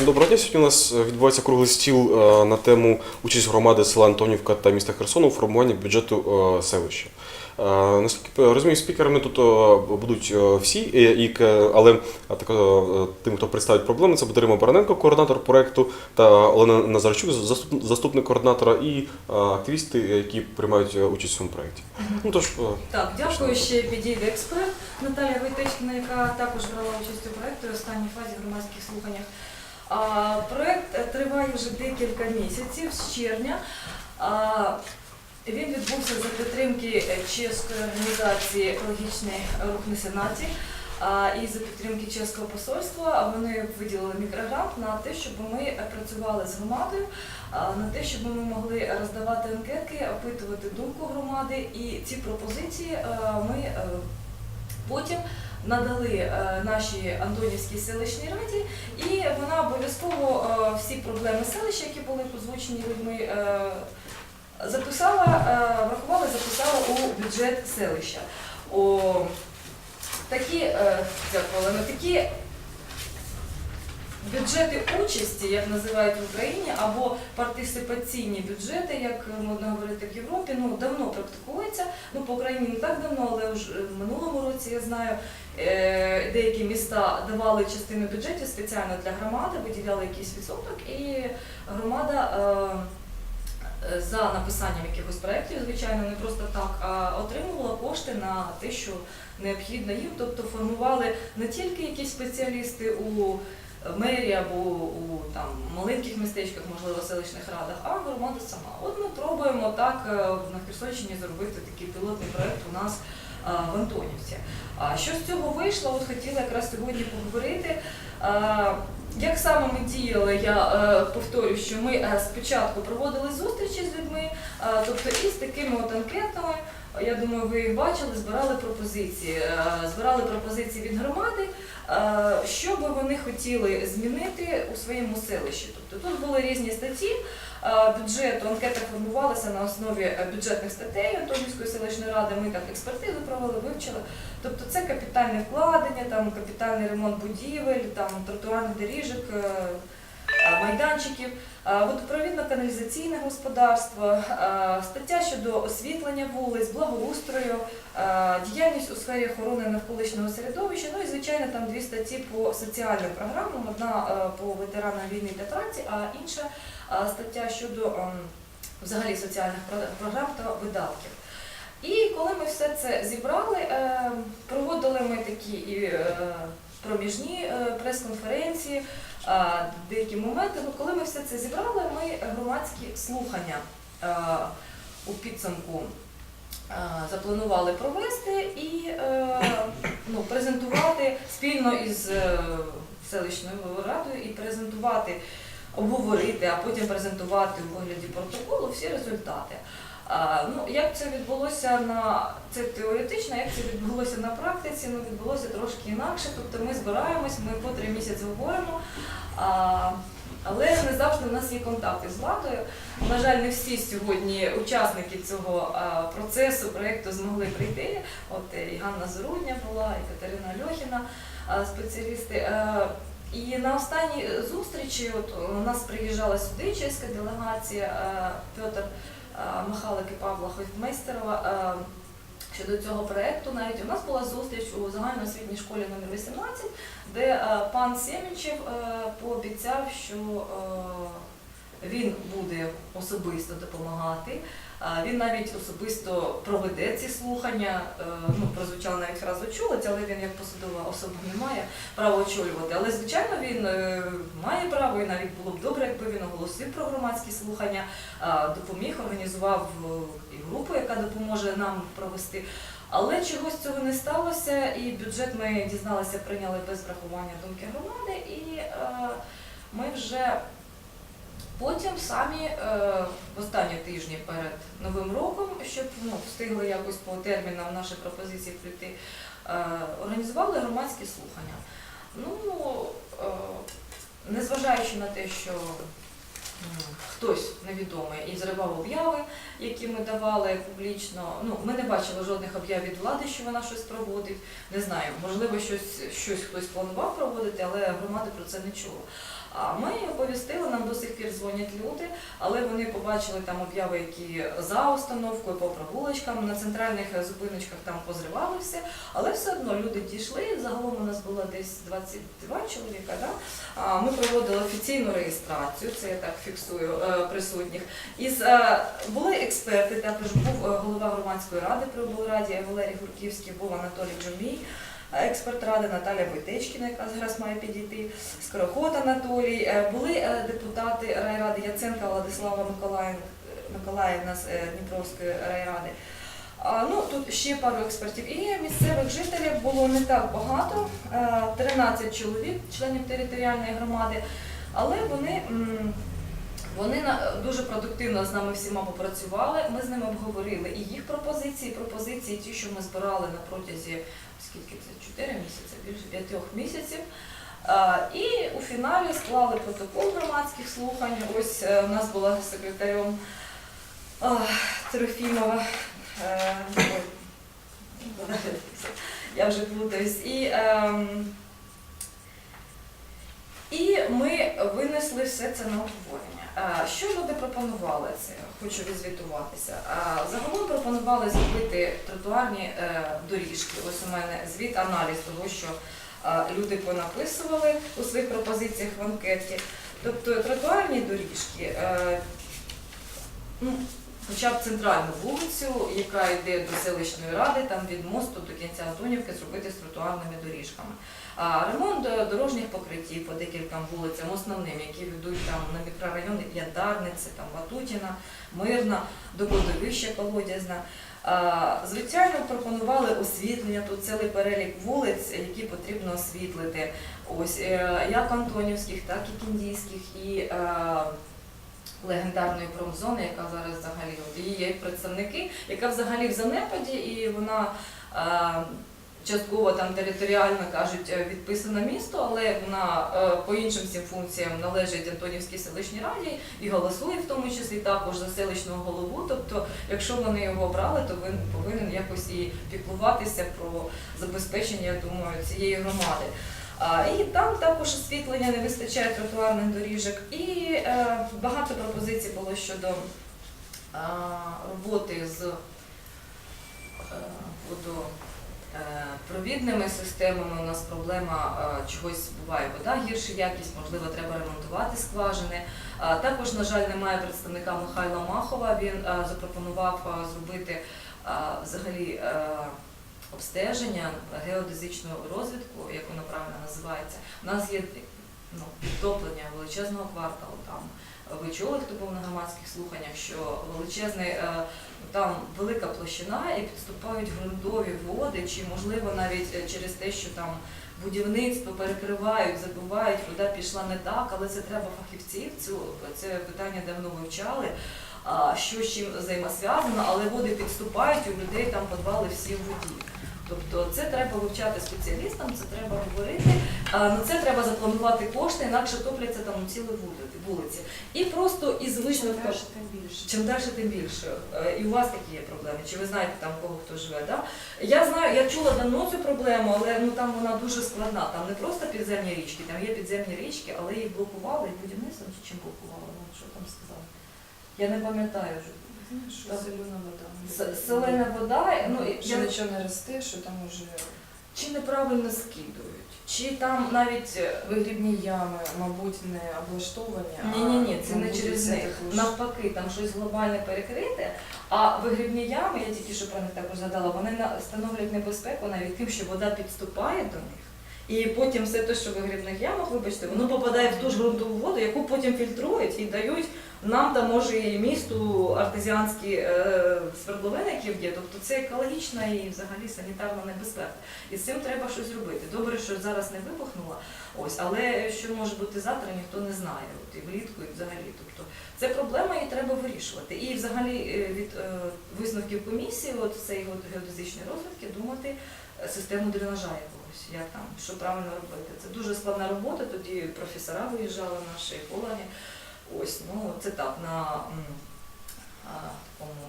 Доброго дня. Сьогодні у нас е, відбувається круглий стіл е, на тему участь громади села Антонівка та міста Херсону у формуванні бюджету е, селища. Наскільки розумію, спікерами тут будуть всі, але тим, хто представить проблеми, це буде Рима Бараненко, координатор проекту, та Олена Назарчук, заступник координатора, і активісти, які приймають участь в цьому проєкті. Ну тож, Так, дякую ще підійде експерт Наталія Войтечкіна, яка також брала участь у проєкті в останній фазі громадських слуханнях. Проєкт е, триває вже декілька місяців з червня. Він відбувся за підтримки е, чеської організації екологічний рух Несенаті а, і за підтримки чеського посольства. Вони виділили мікрогрант на те, щоб ми працювали з громадою на те, щоб ми могли роздавати анкетки, опитувати думку громади, і ці пропозиції е, ми потім надали е, нашій Антонівській селищній раді, і вона обов'язково е, всі проблеми селища, які були озвучені людьми, е, записала, врахувала, записала у бюджет селища. О, такі, дякую, такі Бюджети участі, як називають в Україні, або партисипаційні бюджети, як модно говорити в Європі, ну давно практикуються. Ну по Україні не так давно, але вже в минулому році я знаю, е, деякі міста давали частину бюджетів спеціально для громади, виділяли якийсь відсоток, і громада. е, е, За написанням якихось проєктів, звичайно, не просто так, а отримувала кошти на те, що необхідно їм, тобто формували не тільки якісь спеціалісти у мерії або у там маленьких містечках, можливо, селищних радах, а громада сама. От ми пробуємо так е, на Херсонщині зробити такий пілотний проект у нас е, в Антонівці. А що з цього вийшло? От хотіла якраз сьогодні поговорити. Е, Як саме ми діяли, я повторю, що ми спочатку проводили зустрічі з людьми, тобто із такими от анкетами, я думаю, ви їх бачили, збирали пропозиції. Збирали пропозиції від громади, що би вони хотіли змінити у своєму селищі. Тобто тут були різні статті е, бюджету, анкета формувалася на основі е, бюджетних статей Антонівської селищної ради. Ми так експертизу провели, вивчили. Тобто це капітальне вкладення, там капітальний ремонт будівель, там тротуарних доріжок, е, е, майданчиків, е, водопровідно-каналізаційне господарство, е, стаття щодо освітлення вулиць, благоустрою, е, діяльність у сфері охорони навколишнього середовища. Ну і звичайно там дві статті по соціальним програмам. Одна е, по ветеранам війни та праці, а інша е, стаття щодо ем, взагалі соціальних програм та видатків. І коли ми все це зібрали, е, проводили ми такі і, е, проміжні е, прес-конференції, е, деякі моменти. Ну, коли ми все це зібрали, ми громадські слухання у підсумку запланували провести і е, ну, презентувати спільно із е, селищною радою і презентувати, обговорити, а потім презентувати у вигляді протоколу всі результати. А, ну, як це відбулося на це теоретично, як це відбулося на практиці, ну відбулося трошки інакше. Тобто ми збираємось, ми по три місяці говоримо. А, але не завжди у нас є контакти з владою. На жаль, не всі сьогодні учасники цього а, процесу, проєкту змогли прийти. От е, і Ганна Зорудня була, і Катерина Льохіна, а, спеціалісти. І на останній зустрічі от, у нас приїжджала сюди чеська делегація е, Петр Михайлик і Павла Хойфмейстерова. е, Щодо цього проєкту навіть у нас була зустріч у загальноосвітній школі номер 18, де е, пан Сємічев е, пообіцяв, що е, він буде особисто допомагати. Він навіть особисто проведе ці слухання. Е, Ну, прозвучала навіть фраза очолить, але він як посадова особа не має права очолювати. Але звичайно він е, має право, і навіть було б добре, якби він оголосив про громадські слухання, допоміг, організував е, і групу, яка допоможе нам провести. Але чогось цього не сталося, і бюджет ми дізналися, прийняли без врахування думки громади, і ми вже потім самі е, в останні тижні перед Новим роком, щоб ну, встигли якось по термінам наші пропозиції прийти, е, організували громадські слухання. Ну, е, незважаючи на те, що хтось невідомий і зривав обяви, які ми давали публічно. Ну, ми не бачили жодних об'яв від влади, що вона щось проводить. Не знаю, можливо, щось, щось хтось планував проводити, але громада про це не чула. А ми оповістили, нам до сих пір дзвонять люди, але вони побачили там обяви, які за установкою, по прогулочкам, на центральних зупиночках там позривали все, але все одно люди дійшли. Загалом у нас було десь 22 чоловіка. Да? Ми проводили офіційну реєстрацію, це я так фіксую е, присутніх. Із, е, були експерти, також був е, голова громадської ради при облраді Валерій Гурківський, був Анатолій Джумій, експерт ради Наталя Войтечкіна, яка зараз має підійти, Скороход Анатолій. Е, Були е, депутати райради Яценка Владислава Миколаїв, Миколаївна з е, Дніпровської райради. Ну, тут ще пару експертів. І місцевих жителів було не так багато, е, 13 чоловік, членів територіальної громади, але вони, вони дуже продуктивно з нами всіма попрацювали. Ми з ними обговорили і їх пропозиції, і пропозиції, ті, що ми збирали на протязі скільки це 4 місяці, більше 5 місяців. І у фіналі склали протокол громадських слухань. Ось е, у нас була секретарем Трофімова. Е, Я вже плутаюсь. І, ем, і ми винесли все це на обговорення. Що люди пропонували це? Хочу відзвітуватися. Загалом пропонували зробити тротуарні е, доріжки. Ось у мене звіт, аналіз того, що люди понаписували у своїх пропозиціях в анкеті. Тобто тротуарні доріжки, е, ну, хоча б центральну вулицю, яка йде до селищної ради, там від мосту до кінця Антонівки зробити з тротуарними доріжками. А ремонт е, дорожніх покриттів по декільком вулицям, основним, які ведуть там на мікрорайони Яндарниці, там Ватутіна, Мирна, до кладовища Колодязна. Звичайно, пропонували освітлення, тут цілий перелік вулиць, які потрібно освітлити. Ось е, як Антонівських, так і Кіндійських, і е, легендарної промзони, яка зараз взагалі її є представники, яка взагалі в занепаді, і вона е, частково там територіально кажуть е, відписана місто, але вона е, по іншим всім функціям належить Антонівській селищній раді і голосує в тому числі також за селищного голову. Тобто, якщо вони його обрали, то він повинен якось і піклуватися про забезпечення, я думаю, цієї громади. І там також освітлення не вистачає тротуарних доріжок. І е, багато пропозицій було щодо роботи з е, водопровідними системами. У нас проблема е, чогось буває вода, гірша якість, можливо, треба ремонтувати скважини. Також, на жаль, немає представника Михайла Махова. Він е, запропонував е, зробити е, взагалі. Обстеження геодезичного розвитку, як воно правильно називається. У нас є ну, підтоплення величезного кварталу. Там ви чули, хто був на громадських слуханнях, що величезний е, там велика площина і підступають ґрунтові води, чи можливо навіть е, через те, що там будівництво перекривають, забувають, вода пішла не так, але це треба фахівців. Цю це питання давно вивчали. А, що з чим взаємосв'язано, але води підступають, і у людей там підвали всі в воді. Тобто це треба вивчати спеціалістам, це треба говорити. А, На це треба запланувати кошти, інакше топляться там цілі вули- вулиці. І просто із більше. Чим далі, тим більше. Е, І у вас такі є проблеми. Чи ви знаєте там кого хто живе? Да? Я знаю, я чула давно цю проблему, але ну там вона дуже складна. Там не просто підземні річки, там є підземні річки, але їх блокували і будівництвом чи чим блокували? Ну, що там сказали? Я не пам'ятаю вже. Що Так. зелена вода. С- Селена вода, ну і що я нічого не росте, що там уже чи неправильно скидують, чи там навіть е, вигрібні ями, мабуть, не облаштовані. Ні, ні, ні, це не мабуть, через це них. також. Навпаки, там щось глобальне перекрите, а вигрібні ями, я тільки що про них також згадала, вони на- становлять небезпеку навіть тим, що вода підступає до них. І потім все те, що в вигрібних ямах, вибачте, воно попадає в ту ж ґрунтову воду, яку потім фільтрують і дають нам там, може, і місту артезіанські е, свердловини, які є. Тобто це екологічна і взагалі санітарна небезпека. І з цим треба щось робити. Добре, що зараз не вибухнуло, ось, але що може бути завтра, ніхто не знає. От і влітку, і взагалі. Тобто це проблема, і треба вирішувати. І взагалі е, від е, висновків комісії, от цієї от геодезичної розвитки, думати е, систему дренажа якогось, як там, що правильно робити. Це дуже складна робота. Тоді професора виїжджали, наші екологи. Ось, ну це так, на такому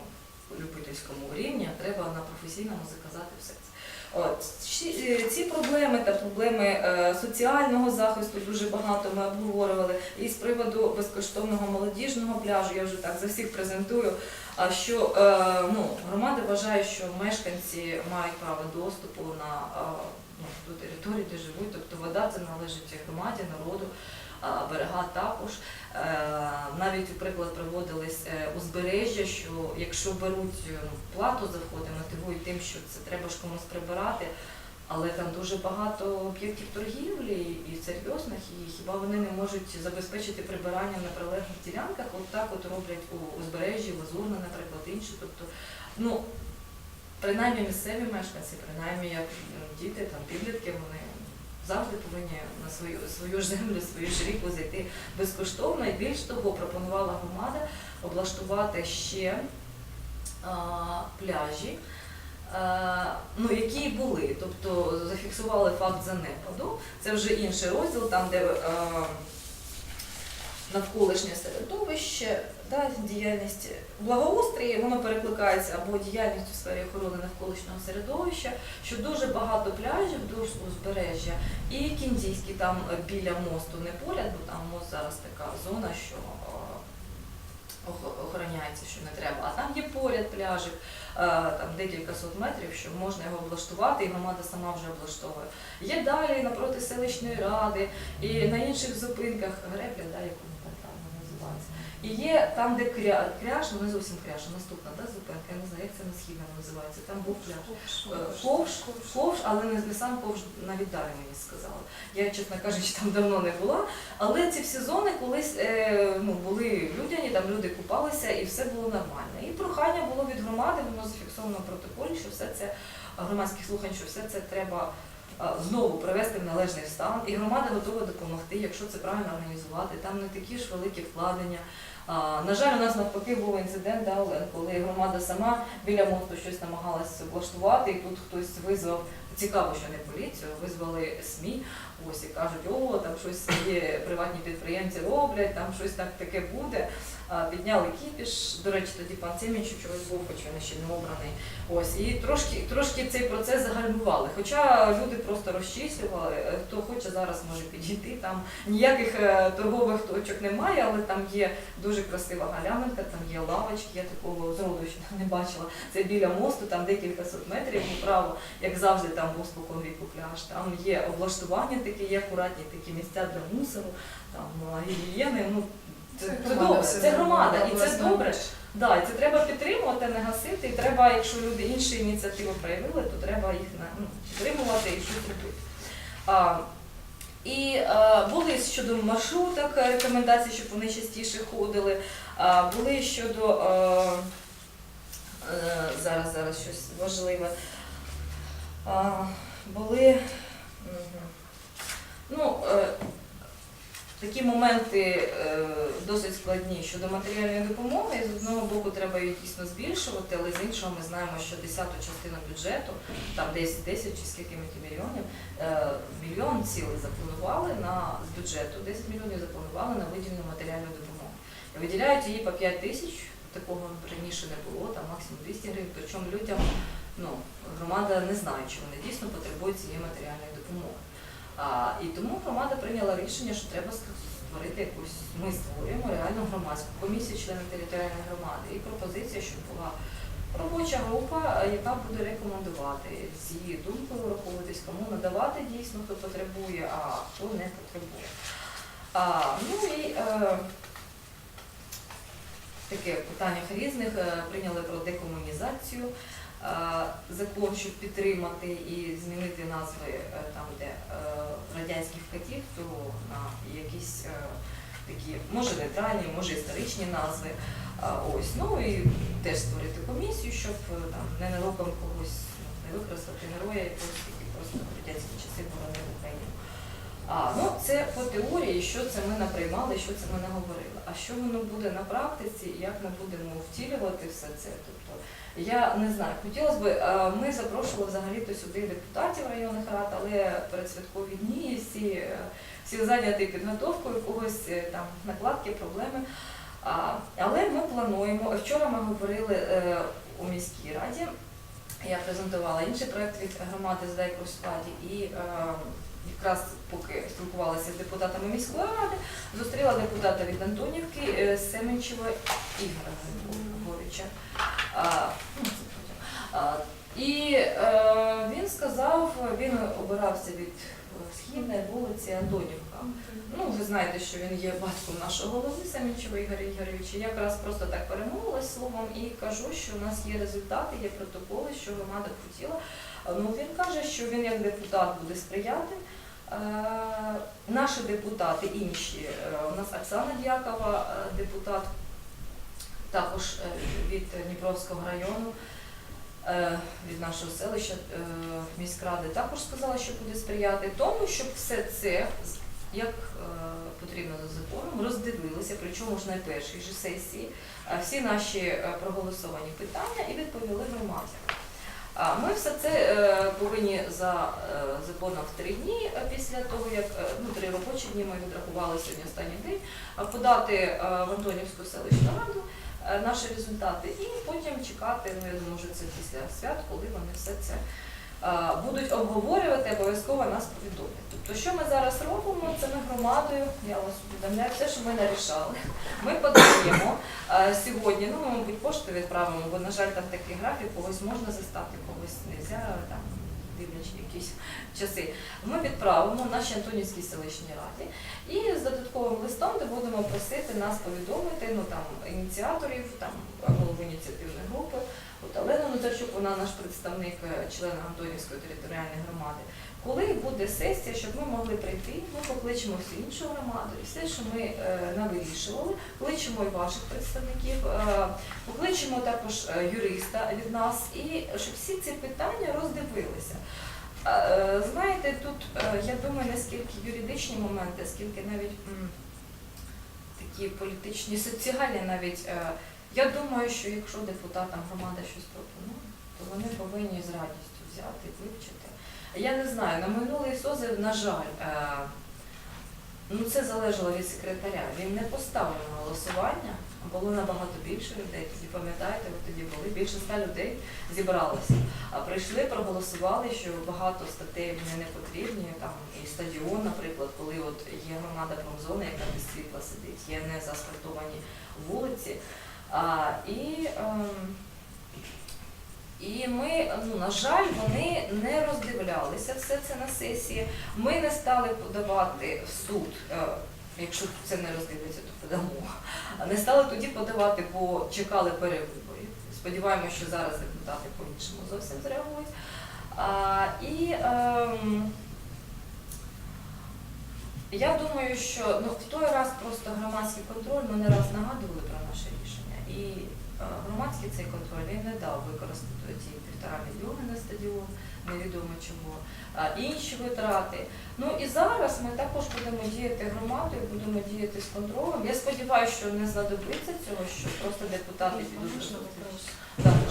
любительському рівні треба на професійному заказати все це. От ці, е, ці проблеми та проблеми е, соціального захисту дуже багато ми обговорювали. І з приводу безкоштовного молодіжного пляжу я вже так за всіх презентую. А що е, ну, громада вважає, що мешканці мають право доступу на ну, ту територію, де живуть, тобто вода це належить громаді, народу, берега також. Е, Навіть, наприклад, проводились е, узбережжя, що якщо беруть е, ну, плату за входи, мотивують тим, що це треба ж комусь прибирати, але там дуже багато об'єктів торгівлі і серйозних, і хіба вони не можуть забезпечити прибирання на прилеглих ділянках? От так от роблять у узбережжі, Лазурне, наприклад, інші. Тобто, ну, принаймні місцеві мешканці, принаймні як ну, діти, там підлітки, вони завжди повинні на свою свою землю, свою ж ріку зайти безкоштовно. І більш того, пропонувала громада облаштувати ще а, пляжі. Ну, які були, тобто зафіксували факт занепаду. Це вже інший розділ, там де е, навколишнє середовище, да, діяльність благоустрій, воно перекликається або діяльність у сфері охорони навколишнього середовища, що дуже багато пляжів вздовж узбережжя, і Кіндійський там біля мосту не поряд, бо там мост зараз така зона, що е, охороняється, що не треба. А там є поряд пляжик, е, там декілька сот метрів, що можна його облаштувати, і громада сама вже облаштовує. Є далі напроти селищної ради і на інших зупинках гребля, да, як називається. І є там, де кря, кряж, ну не зовсім кряж, а наступна да, зупинка, я не знаю, як це на східному називається. Там був. Е, Ковш, ковш, але не, не сам ковш навіть далі мені сказали. Я, чесно кажучи, там давно не була. Але ці всі зони колись е, ну, були людяні, там люди купалися і все було нормально. І прохання було від громади, воно зафіксовано в протоколі, що все це е, громадських слухань, що все це треба е, знову привести в належний стан. І громада готова допомогти, якщо це правильно організувати. Там не такі ж великі вкладення. На жаль, у нас навпаки був інцидент, да, коли громада сама біля мосту щось намагалася облаштувати, і тут хтось визвав. Цікаво, що не поліцію, визвали СМІ, ось і кажуть, о, там щось є приватні підприємці роблять, там щось так таке буде. Підняли кіпіш. До речі, тоді пан Сіміч чогось був, хоч він ще не обраний. Ось і трошки, трошки цей процес загальмували. Хоча люди просто розчислювали, е, хто хоче зараз може підійти. Там ніяких е, торгових точок немає, але там є дуже красива галявинка, там є лавочки, я такого зроду ще не бачила. Це біля мосту, там декілька сот метрів вправо, як завжди, там був спокон віку пляж. Там є облаштування такі, є акуратні такі місця для мусору, там е, гігієни. Ну, це, це добре, це громада, і це добре. Да, і це треба підтримувати, не гасити. І треба, якщо люди інші ініціативи проявили, то треба їх на- ну, підтримувати і щось робити. А, і а, були щодо маршруток е, рекомендації, щоб вони частіше ходили. А, були щодо а, е, зараз, зараз щось важливе. А, були. Ну, е, такі моменти е, досить складні щодо матеріальної допомоги. З одного боку, треба її дійсно збільшувати, але з іншого ми знаємо, що десяту частину бюджету, там десь 10 чи скільки мільйонів, е, мільйон цілий запланували на з бюджету, 10 мільйонів запланували на виділену матеріальну допомогу. І виділяють її по 5 тисяч. Такого раніше не було, там максимум 200 гривень. Причому людям ну, громада не знає, чи вони дійсно потребують цієї матеріальної допомоги. А, і тому громада прийняла рішення, що треба створити якусь. Ми створюємо реальну громадську комісію членів територіальної громади. І пропозиція, щоб була робоча група, е, яка буде рекомендувати з її думкою враховуватись, кому надавати дійсно, хто потребує, а хто не потребує. А, ну і е, таке в питаннях різних е, прийняли про декомунізацію закон, щоб підтримати і змінити назви е, там, де е, радянських катів, то на якісь е, такі, може нейтральні, може історичні назви. Ось, ну і теж створити комісію, щоб е, там ненароком когось ну, не використати героя якогось, який просто в радянські часи боронив Україну. А, ну це по теорії, що це ми наприймали, що це ми наговорили. А що воно буде на практиці, як ми будемо втілювати все це? Тобто я не знаю, хотілося б, е, ми запрошували взагалі-то сюди депутатів районних рад, але передсвяткові дні всі, е, всі зайняті підготовкою когось е, там накладки, проблеми. А, Але ми плануємо. Вчора ми говорили е, у міській раді Я презентувала інший проект від громади «Здай у складі і е, якраз поки спілкувалася з депутатами міської ради, зустріла депутата від Антонівки е, Семенчева Ігора Григоровича. Ну, І е, він сказав, він обирався від е, східної вулиці Антонівка. Ну, ви знаєте, що він є батьком нашого голови Самічова Ігоря Ігоровича. Я якраз просто так перемовилась словом і кажу, що у нас є результати, є протоколи, що громада хотіла. А, Ну, він каже, що він як депутат буде сприяти. Е, Наші депутати інші, е, у нас Оксана Дякова, е, депутат також е, від Дніпровського району, е, від нашого селища е, міськради, також сказала, що буде сприяти тому, щоб все це як е, потрібно за законом роздивилися, причому ж на першій же сесії, е, всі наші е, проголосовані питання і відповіли громаді. Ми все це е, повинні за е, законом три дні е, після того, як ну, три робочі дні ми відрахували сьогодні останній день, подати в Антонівську селищну раду наші результати і потім чекати, ну я думаю, вже це після свят, коли вони все це будуть обговорювати, обов'язково нас повідомлять. Тобто, що ми зараз робимо, це ми громадою, я вас повідомляю, все, що ми нарішали. Ми подаємо е, сьогодні, ну, ми, мабуть, пошту відправимо, бо, на жаль, там такий графік, когось можна застати, когось не можна, там, дивлячись якісь часи. Ми відправимо нашій Антонівській селищній раді і з додатковим листом, де будемо просити нас повідомити, ну, там, ініціаторів, там, голову ініціативної групи, От Олена Нозарчук, вона наш представник, е, член Антонівської територіальної громади. Коли буде сесія, щоб ми могли прийти, ми покличемо всю іншу громаду і все, що ми е, навирішували, кличемо і ваших представників, е, покличемо також юриста від нас, і щоб всі ці питання роздивилися. Знаєте, тут я думаю, не скільки юридичні моменти, скільки навіть такі політичні, соціальні навіть. Я думаю, що якщо депутатам громада щось пропонує, то вони повинні з радістю взяти, вивчити. Я не знаю, на минулий созив, на жаль, е, ну це залежало від секретаря. Він не поставив на голосування, було набагато більше людей. Тоді пам'ятаєте, ви тоді були більше ста людей зібралося. А прийшли, проголосували, що багато статей вони не потрібні. Там і стадіон, наприклад, коли от є громада промзони, яка без світла сидить, є не заасфальтовані вулиці. А, і, ем, і ми, ну, на жаль, вони не роздивлялися все це на сесії. Ми не стали подавати в суд, е, якщо це не роздивляться, то подамо. Не стали тоді подавати, бо чекали перевиборів. Сподіваємося, що зараз депутати по-іншому зовсім зреагують. А, і ем, я думаю, що ну, в той раз просто громадський контроль ми не раз нагадували про. І е, громадський цей контроль він не дав використати ті півтора мільйони на стадіон, невідомо а інші витрати. Ну і зараз ми також будемо діяти громадою, будемо діяти з контролем. Я сподіваюся, що не знадобиться цього, що просто депутати підуть.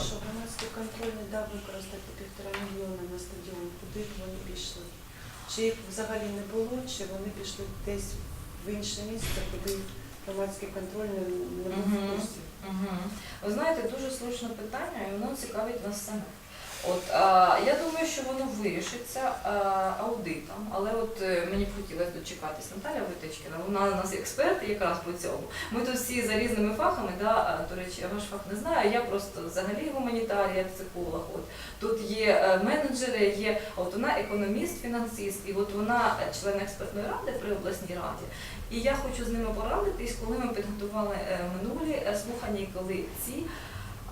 Що громадський контроль не дав використати півтора мільйона на стадіон, куди б вони пішли? Чи їх взагалі не було, чи вони пішли десь в інше місце, куди громадський контроль не, не був в курсі? Угу. Ви знаєте, дуже слушне питання, і воно цікавить нас самих. От а, я думаю, що воно вирішиться а, аудитом, але от е, мені б хотілося дочекатись Наталя Виточкіна, вона у нас експерт якраз по цьому. Ми тут всі за різними фахами, да, до речі, я ваш фах не знаю, я просто взагалі гуманітарія, психолог. От тут є е, менеджери, є от вона економіст, фінансист, і от вона член експертної ради при обласній раді. І я хочу з ними порадитись, коли ми підготували е, минулі слухання, коли ці.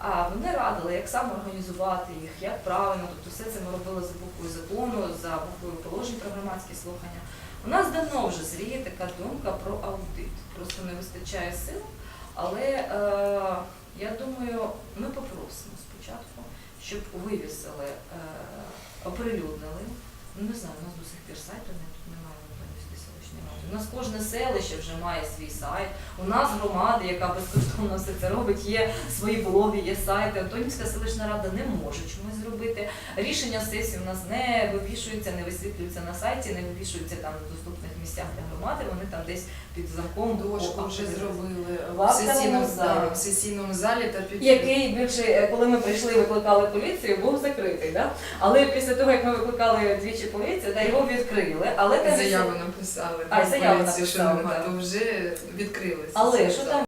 А вони радили, як саме організувати їх, як правильно, тобто все це ми робили за буквою закону, за буквою положень про громадські слухання. У нас давно вже зріє така думка про аудит. Просто не вистачає сил. Але е, я думаю, ми попросимо спочатку, щоб вивісили, е, оприлюднили. Ну, не знаю, у нас до сих пір сайту не- тут немає Антонівської селищної раді. У нас кожне селище вже має свій сайт. У нас громада, яка безкоштовно все це робить, є свої блоги, є сайти. Антонівська селищна рада не може чомусь зробити. Рішення сесії у нас не вивішуються, не висвітлюються на сайті, не вивішуються там в доступних місцях для громади. Вони там десь під замком Дошку вже зробили В сесійному залі. залі. В сесійному залі та під Який більше, е, коли ми прийшли, викликали поліцію, був закритий. Да? Але після того, як ми викликали двічі поліцію, де його відкрили. Але там заяву написали А, заяву поліцію, що написали, нема, так. то вже відкрилися. Але що там